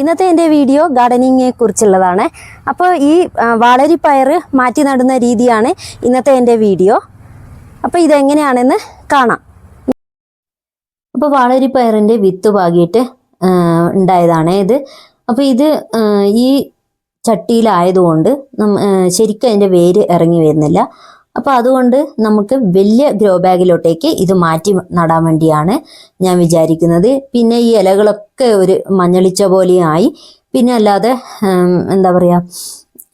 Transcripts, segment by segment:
ഇന്നത്തെ എന്റെ വീഡിയോ ഗാർഡനിങ്ങിനെ കുറിച്ചുള്ളതാണ്. അപ്പോൾ ഈ വാളരി പയർ മാറ്റി നടുന്ന രീതിയാണ് ഇന്നത്തെ എന്റെ വീഡിയോ. അപ്പോൾ ഇതെങ്ങനെയാണെന്ന് കാണാം. അപ്പോൾ വളരിപ്പയറിന്റെ വിത്ത് പാകിയിട്ട് ഉണ്ടായതാണ് ഇത്. അപ്പോൾ ഇത് ഈ ചട്ടിയിലായതുകൊണ്ട് ശരിക്കും അതിന്റെ വേര് ഇറങ്ങി വരുന്നില്ല. അപ്പോൾ അതുകൊണ്ട് നമുക്ക് വലിയ ഗ്രോ ബാഗിലോട്ടേക്ക് ഇത് മാറ്റി നടാൻ വേണ്ടിയാണ് ഞാൻ വിചാരിക്കുന്നത്. പിന്നെ ഈ ഇലകളൊക്കെ ഒരു മഞ്ഞളിച്ച പോലെയായി. പിന്നെ അല്ലാതെ എന്താ പറയുക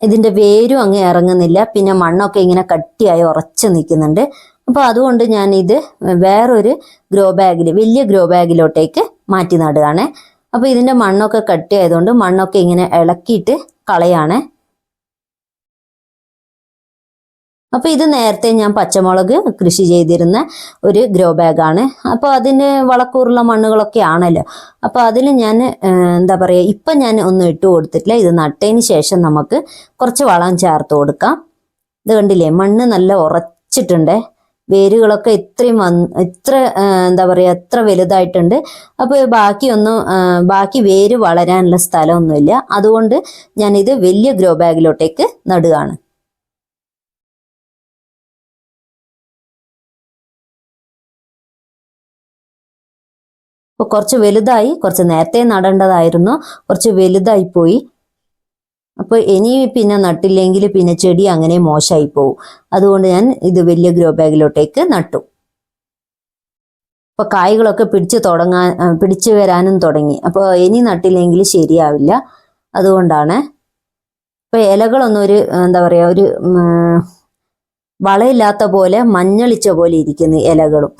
ഇതിന്റെ വേരും അങ്ങ് ഇറങ്ങുന്നില്ല. പിന്നെ മണ്ണൊക്കെ ഇങ്ങനെ കട്ടിയായി ഉറച്ച് നിൽക്കുന്നുണ്ട്. അപ്പോൾ അതുകൊണ്ട് ഞാൻ ഇത് വേറൊരു ഗ്രോ ബാഗിൽ വലിയ ഗ്രോ ബാഗിലോട്ടേക്ക് മാറ്റി നടുകയാണ്. അപ്പോൾ ഇതിന്റെ മണ്ണൊക്കെ കട്ടിയായതുകൊണ്ട് മണ്ണൊക്കെ ഇങ്ങനെ ഇളക്കിയിട്ട് കളയാണ്. അപ്പോൾ ഇത് നേരത്തെ ഞാൻ പച്ചമുളക് കൃഷി ചെയ്തിരുന്ന ഒരു ഗ്രോ ബാഗാണ് അപ്പോൾ അതിന് വളക്കൂറുള്ള മണ്ണുകളൊക്കെ ആണല്ലോ. അപ്പോൾ അതിൽ ഞാൻ എന്താ പറയുക ഇപ്പം ഞാൻ ഒന്നും ഇട്ട് കൊടുത്തിട്ടില്ല. ഇത് നട്ടതിന് ശേഷം നമുക്ക് കുറച്ച് വളം ചേർത്ത് കൊടുക്കാം. ഇത് കണ്ടില്ലേ മണ്ണ് നല്ല ഉറച്ചിട്ടുണ്ട്. വേരുകളൊക്കെ ഇത്രയും വന്ന് ഇത്ര എന്താ പറയുക എത്ര വലുതായിട്ടുണ്ട്. അപ്പോൾ ബാക്കിയൊന്നും ബാക്കി വേര് വളരാനുള്ള സ്ഥലമൊന്നുമില്ല. അതുകൊണ്ട് ഞാനിത് വലിയ ഗ്രോ ബാഗിലോട്ടേക്ക് നടുകയാണ്. അപ്പോൾ കുറച്ച് വലുതായി കുറച്ച് നേരത്തെ നടേണ്ടതായിരുന്നു കുറച്ച് വലുതായി പോയി. അപ്പോൾ ഇനി പിന്നെ നട്ടില്ലെങ്കിൽ പിന്നെ ചെടി അങ്ങനെ മോശമായി പോകും അതുകൊണ്ട് ഞാൻ ഇത് വലിയ ഗ്രോ ബാഗിലോട്ടേക്ക് നട്ടു. അപ്പോൾ കായ്കളൊക്കെ പിടിച്ച് തുടങ്ങാൻ പിടിച്ചു വരാനും തുടങ്ങി. അപ്പോൾ ഇനി നട്ടില്ലെങ്കിൽ ശരിയാവില്ല. അതുകൊണ്ടാണ്. ഇപ്പോൾ ഇലകളൊന്നും ഒരു എന്താ പറയുക ഒരു വളയില്ലാത്ത പോലെ മഞ്ഞളിച്ച പോലെ ഇരിക്കുന്നു ഇലകളും.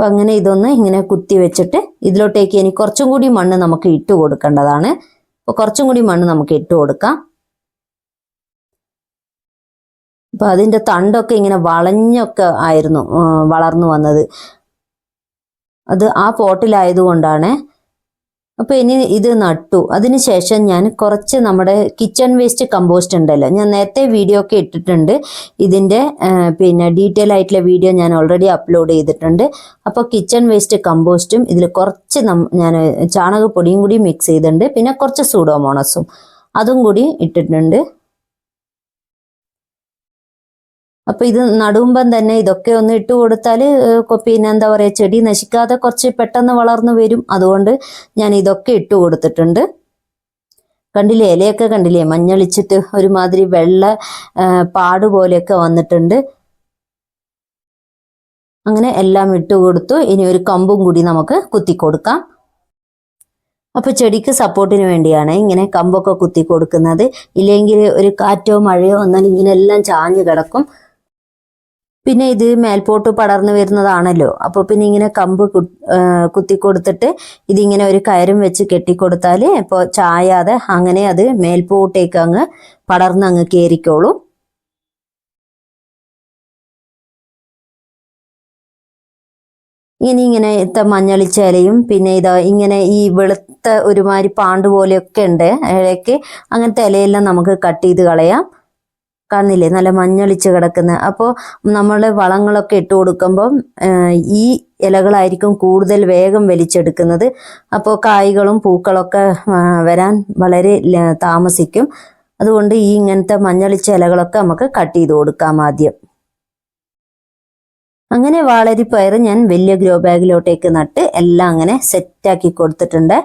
അപ്പൊ അങ്ങനെ ഇതൊന്ന് ഇങ്ങനെ കുത്തി വെച്ചിട്ട് ഇതിലോട്ടേക്ക് ഇനി കുറച്ചും കൂടി മണ്ണ് നമുക്ക് ഇട്ട് കൊടുക്കേണ്ടതാണ്. അപ്പൊ കുറച്ചും കൂടി മണ്ണ് നമുക്ക് ഇട്ട് കൊടുക്കാം. അപ്പൊ അതിന്റെ തണ്ടൊക്കെ ഇങ്ങനെ വളഞ്ഞൊക്കെ ആയിരുന്നു വളർന്നു വന്നത്. അത് ആ പോട്ടിലായതുകൊണ്ടാണ് അപ്പൊ ഇനി ഇത് നട്ടു. അതിനുശേഷം ഞാൻ കുറച്ച് നമ്മുടെ കിച്ചൺ വേസ്റ്റ് കമ്പോസ്റ്റ് ഉണ്ടല്ലോ. ഞാൻ നേരത്തെ വീഡിയോ ഒക്കെ ഇട്ടിട്ടുണ്ട്. ഇതിന്റെ പിന്നെ ഡീറ്റെയിൽ ആയിട്ടുള്ള വീഡിയോ ഞാൻ ഓൾറെഡി അപ്ലോഡ് ചെയ്തിട്ടുണ്ട്. അപ്പോൾ കിച്ചൺ വേസ്റ്റ് കമ്പോസ്റ്റും ഇതിൽ കുറച്ച് ഞാൻ ചാണകപ്പൊടിയും കൂടി മിക്സ് ചെയ്തിട്ടുണ്ട്. പിന്നെ കുറച്ച് സൂഡോമോണസും അതും കൂടി ഇട്ടിട്ടുണ്ട്. അപ്പൊ ഇത് നടുമ്പം തന്നെ ഇതൊക്കെ ഒന്ന് ഇട്ട് കൊടുത്താൽ പിന്നെ എന്താ പറയുക ചെടി നശിക്കാതെ കുറച്ച് പെട്ടെന്ന് വളർന്നു വരും. അതുകൊണ്ട് ഞാൻ ഇതൊക്കെ ഇട്ട് കൊടുത്തിട്ടുണ്ട്. കണ്ടില്ലേ ഇലയൊക്കെ കണ്ടില്ലേ മഞ്ഞളിച്ചിട്ട് ഒരുമാതിരി വെള്ള പാട് പോലെയൊക്കെ വന്നിട്ടുണ്ട്. അങ്ങനെ എല്ലാം ഇട്ട് കൊടുത്തു. ഇനി ഒരു കമ്പും കൂടി നമുക്ക് കുത്തി കൊടുക്കാം. അപ്പൊ ചെടിക്ക് സപ്പോർട്ടിന് വേണ്ടിയാണ് ഇങ്ങനെ കമ്പൊക്കെ കുത്തി കൊടുക്കുന്നത്. ഇല്ലെങ്കിൽ ഒരു കാറ്റോ മഴയോ വന്നാൽ ഇങ്ങനെ എല്ലാം ചാഞ്ഞു കിടക്കും. പിന്നെ ഇത് മേൽപോട്ട് പടർന്നു വരുന്നതാണല്ലോ. അപ്പോൾ പിന്നെ ഇങ്ങനെ കമ്പ് കുത്തിക്കൊടുത്തിട്ട് കുത്തി കൊടുത്തിട്ട് ഇതിങ്ങനെ ഒരു കയറും വെച്ച് കെട്ടിക്കൊടുത്താൽ ഇപ്പോൾ ചായാതെ അങ്ങനെ അത് മേൽപോട്ടേക്ക് അങ്ങ് പടർന്ന് അങ്ങ് കയറിക്കോളും ഇനി ഇങ്ങനെ ഇത്ത മഞ്ഞളിച്ച ഇലയും പിന്നെ ഇതാ ഇങ്ങനെ ഈ വെളുത്ത ഒരുമാതിരി പാണ്ട് പോലെയൊക്കെ ഉണ്ട്. ഇടയ്ക്ക് അങ്ങനത്തെ ഇലയെല്ലാം നമുക്ക് കട്ട് ചെയ്ത് കളയാം. കാണുന്നില്ലേ നല്ല മഞ്ഞളിച്ച് കിടക്കുന്ന. അപ്പോൾ നമ്മൾ വളങ്ങളൊക്കെ ഇട്ട് കൊടുക്കുമ്പം ഈ ഇലകളായിരിക്കും കൂടുതൽ വേഗം വലിച്ചെടുക്കുന്നത്. അപ്പോൾ കായ്കളും പൂക്കളൊക്കെ വരാൻ വളരെ താമസിക്കും. അതുകൊണ്ട് ഈ ഇങ്ങനത്തെ മഞ്ഞളിച്ച ഇലകളൊക്കെ നമുക്ക് കട്ട് ചെയ്ത് കൊടുക്കാം ആദ്യം. അങ്ങനെ വാളരിപ്പയർ ഞാൻ വലിയ ഗ്രോ ബാഗിലോട്ടേക്ക് നട്ട് എല്ലാം അങ്ങനെ സെറ്റാക്കി കൊടുത്തിട്ടുണ്ട്.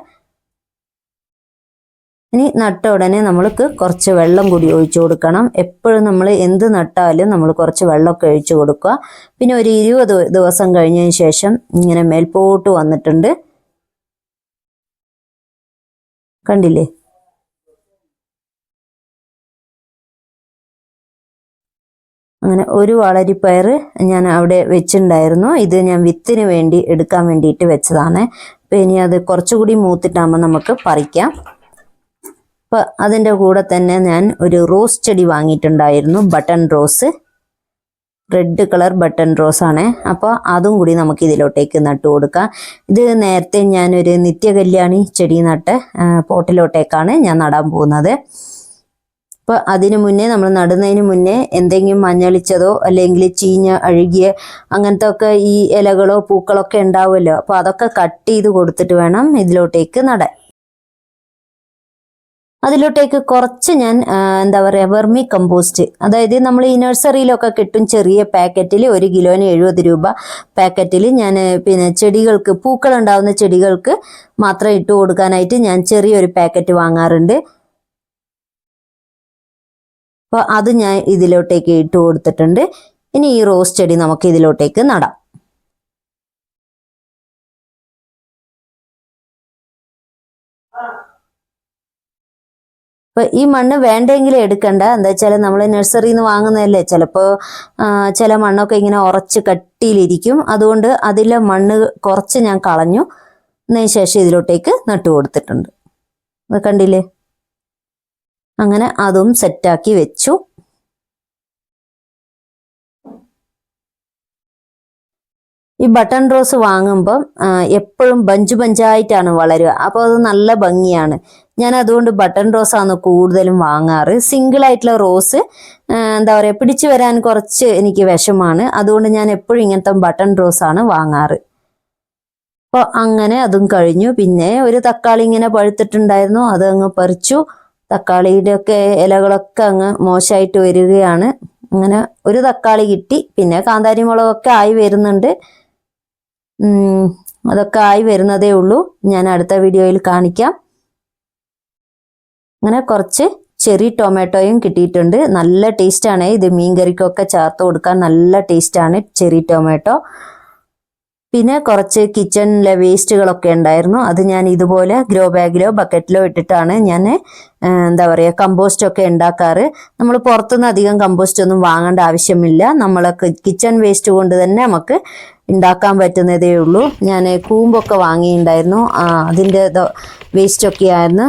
ഇനി നട്ട ഉടനെ നമ്മൾക്ക് കുറച്ച് വെള്ളം കൂടി ഒഴിച്ചു കൊടുക്കണം. എപ്പോഴും നമ്മൾ എന്ത് നട്ടാലും നമ്മൾ കുറച്ച് വെള്ളമൊക്കെ ഒഴിച്ചു കൊടുക്കുക. പിന്നെ ഒരു ഇരുപത് ദിവസം കഴിഞ്ഞതിന് ശേഷം ഇങ്ങനെ മേൽപോട്ട് വന്നിട്ടുണ്ട്. കണ്ടില്ലേ? അങ്ങനെ ഒരു വളരിപ്പയർ ഞാൻ അവിടെ വെച്ചിട്ടുണ്ടായിരുന്നു. ഇത് ഞാൻ വിത്തിന് വേണ്ടി എടുക്കാൻ വേണ്ടിയിട്ട് വെച്ചതാണ്. ഇനി അത് കുറച്ചുകൂടി മൂത്തിട്ടാകുമ്പോൾ നമുക്ക് പറിക്കാം. അപ്പോൾ അതിന്റെ കൂടെ തന്നെ ഞാൻ ഒരു റോസ് ചെടി വാങ്ങിയിട്ടുണ്ടായിരുന്നു. Button rose. Red colour button rose ആണ്. അപ്പോൾ അതും കൂടി നമുക്ക് ഇതിലോട്ടേക്ക് നട്ടു കൊടുക്കാം. ഇത് നേരത്തെ ഞാനൊരു നിത്യകല്യാണി ചെടി നട്ട് പോട്ടിലോട്ടേക്കാണ് ഞാൻ നടാൻ പോകുന്നത്. അപ്പോൾ അതിനു മുന്നേ നമ്മൾ നടുന്നതിന് മുന്നേ എന്തെങ്കിലും മഞ്ഞളിച്ചതോ അല്ലെങ്കിൽ ചീഞ്ഞ അഴുകിയ അങ്ങനത്തെ ഒക്കെ ഈ ഇലകളോ പൂക്കളൊക്കെ ഉണ്ടാവുമല്ലോ അപ്പോൾ അതൊക്കെ കട്ട് ചെയ്ത് കൊടുത്തിട്ട് വേണം ഇതിലോട്ടേക്ക് നടാൻ. അതിലോട്ടേക്ക് കുറച്ച് ഞാൻ എന്താ പറയുക വെർമി കമ്പോസ്റ്റ്. അതായത് നമ്മൾ ഈ നഴ്സറിയിലൊക്കെ കിട്ടും ചെറിയ പാക്കറ്റിൽ ഒരു കിലോന് എഴുപത് രൂപ പാക്കറ്റിൽ ഞാൻ പിന്നെ ചെടികൾക്ക് പൂക്കൾ ഉണ്ടാവുന്ന ചെടികൾക്ക് മാത്രം ഇട്ട് കൊടുക്കാനായിട്ട് ഞാൻ ചെറിയൊരു പാക്കറ്റ് വാങ്ങാറുണ്ട്. അപ്പോൾ അത് ഞാൻ ഇതിലോട്ടേക്ക് ഇട്ട് കൊടുത്തിട്ടുണ്ട്. ഇനി ഈ റോസ് ചെടി നമുക്ക് ഇതിലോട്ടേക്ക് നടാം. ഇപ്പൊ ഈ മണ്ണ് വേണ്ടെങ്കിൽ എടുക്കണ്ട. എന്താ വെച്ചാൽ നമ്മൾ നഴ്സറിയിൽ നിന്ന് വാങ്ങുന്നതല്ലേ ചിലപ്പോൾ ചില മണ്ണൊക്കെ ഇങ്ങനെ ഉറച്ച് കട്ടിയിലിരിക്കും. അതുകൊണ്ട് അതിലെ മണ്ണ് കുറച്ച് ഞാൻ കളഞ്ഞു. അതിന് ശേഷം ഇതിലോട്ടേക്ക് നട്ടു കൊടുത്തിട്ടുണ്ട്. കണ്ടില്ലേ? അങ്ങനെ അതും സെറ്റാക്കി വെച്ചു. ഈ ബട്ടൺ റോസ് വാങ്ങുമ്പം എപ്പോഴും ബഞ്ച് ബഞ്ചായിട്ടാണ് വളരുക. അപ്പോൾ അത് നല്ല ഭംഗിയാണ്. ഞാൻ അതുകൊണ്ട് ബട്ടൺ റോസ് ആണ് കൂടുതലും വാങ്ങാറ്. സിംഗിൾ ആയിട്ടുള്ള റോസ് എന്താ പറയുക പിടിച്ചു വരാൻ കുറച്ച് എനിക്ക് വിഷമാണ്. അതുകൊണ്ട് ഞാൻ എപ്പോഴും ഇങ്ങനത്തെ ബട്ടൺ റോസ് ആണ് വാങ്ങാറ്. അപ്പോൾ അങ്ങനെ അതും കഴിഞ്ഞു. പിന്നെ ഒരു തക്കാളി ഇങ്ങനെ പഴുത്തിട്ടുണ്ടായിരുന്നു. അത് അങ്ങ് പറിച്ചു. തക്കാളിയുടെ ഒക്കെ ഇലകളൊക്കെ അങ്ങ് മോശമായിട്ട് വരികയാണ്. അങ്ങനെ ഒരു തക്കാളി കിട്ടി. പിന്നെ കാന്താരി മുളകൊക്കെ ആയി വരുന്നുണ്ട്. അതൊക്കെ ആയി വരുന്നതേ ഉള്ളൂ. ഞാൻ അടുത്ത വീഡിയോയിൽ കാണിക്കാം. അങ്ങനെ കുറച്ച് ചെറി ടൊമാറ്റോയും കിട്ടിയിട്ടുണ്ട്. നല്ല ടേസ്റ്റ് ആണ്. ഇത് മീൻകറിക്കൊക്കെ ചേർത്ത് കൊടുക്കാൻ നല്ല ടേസ്റ്റ് ആണ് ചെറി ടൊമാറ്റോ. പിന്നെ കുറച്ച് കിച്ചണിലെ വേസ്റ്റുകളൊക്കെ ഉണ്ടായിരുന്നു. അത് ഞാൻ ഇതുപോലെ ഗ്രോ ബാഗിലോ ബക്കറ്റിലോ ഇട്ടിട്ടാണ് ഞാൻ എന്താ പറയുക കമ്പോസ്റ്റ് ഒക്കെ ഉണ്ടാക്കാറ്. നമ്മൾ പുറത്തുനിന്ന് അധികം കമ്പോസ്റ്റ് ഒന്നും വാങ്ങേണ്ട ആവശ്യമില്ല. നമ്മൾ കിച്ചൺ വേസ്റ്റ് കൊണ്ട് തന്നെ നമുക്ക് ഉണ്ടാക്കാൻ പറ്റുന്നതേ ഉള്ളൂ. ഞാൻ കൂമ്പൊക്കെ വാങ്ങിയിട്ടുണ്ടായിരുന്നു. അതിന്റെ വേസ്റ്റൊക്കെ ആയിരുന്നു.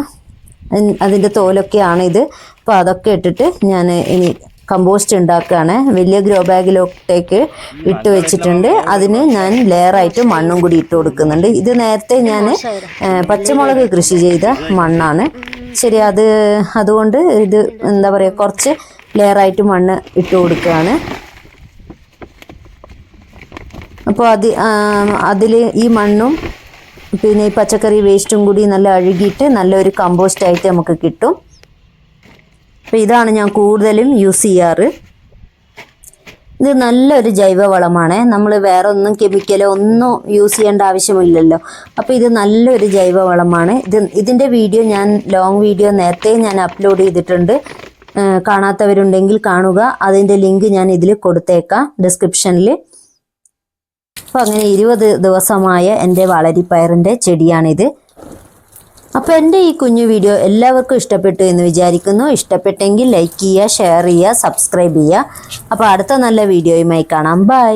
അതിന്റെ തോലൊക്കെയാണ് ഇത് അപ്പോൾ അതൊക്കെ ഇട്ടിട്ട് ഞാൻ ഇനി കമ്പോസ്റ്റ് ഉണ്ടാക്കുകയാണ് വലിയ ഗ്രോ ബാഗിലോട്ടേക്ക് ഇട്ട് വെച്ചിട്ടുണ്ട്. അതിന് ഞാൻ ലെയറായിട്ട് മണ്ണും കൂടി ഇട്ട് കൊടുക്കുന്നുണ്ട്. ഇത് നേരത്തെ ഞാൻ പച്ചമുളക് കൃഷി ചെയ്ത മണ്ണാണ്. ശരി അത് അതുകൊണ്ട് ഇത് എന്താ പറയുക കുറച്ച് ലെയറായിട്ട് മണ്ണ് ഇട്ട് കൊടുക്കുകയാണ്. അപ്പോൾ അത് അതിൽ ഈ മണ്ണും പിന്നെ ഈ പച്ചക്കറി വേസ്റ്റും കൂടി നല്ല അഴുകിയിട്ട് നല്ലൊരു കമ്പോസ്റ്റ് ആയിട്ട് നമുക്ക് കിട്ടും. അപ്പോൾ ഇതാണ് ഞാൻ കൂടുതലും യൂസ് ചെയ്യാറ്. ഇത് നല്ലൊരു ജൈവവളമാണ് നമ്മൾ വേറെ ഒന്നും കെമിക്കലോ ഒന്നും യൂസ് ചെയ്യേണ്ട ആവശ്യമില്ലല്ലോ. അപ്പോൾ ഇത് നല്ലൊരു ജൈവവളമാണ് ഇത് ഇതിന്റെ വീഡിയോ ഞാൻ ലോങ് വീഡിയോ നേരത്തെ ഞാൻ അപ്ലോഡ് ചെയ്തിട്ടുണ്ട്. കാണാത്തവരുണ്ടെങ്കിൽ കാണുക. അതിന്റെ ലിങ്ക് ഞാൻ ഇതിൽ കൊടുത്തേക്കാം ഡിസ്ക്രിപ്ഷനിൽ അപ്പോൾ അങ്ങനെ ഇരുപത് ദിവസമായ എന്റെ വളരിപ്പയറിന്റെ ചെടിയാണിത്. അപ്പോൾ എന്റെ ഈ കുഞ്ഞു വീഡിയോ എല്ലാവർക്കും ഇഷ്ടപ്പെട്ടു എന്ന് വിചാരിക്കുന്നു. ഇഷ്ടപ്പെട്ടെങ്കിൽ ലൈക്ക് ചെയ്യുക ഷെയർ ചെയ്യുക സബ്സ്ക്രൈബ് ചെയ്യുക. അപ്പോൾ അടുത്ത നല്ല വീഡിയോയുമായി കാണാം. ബൈ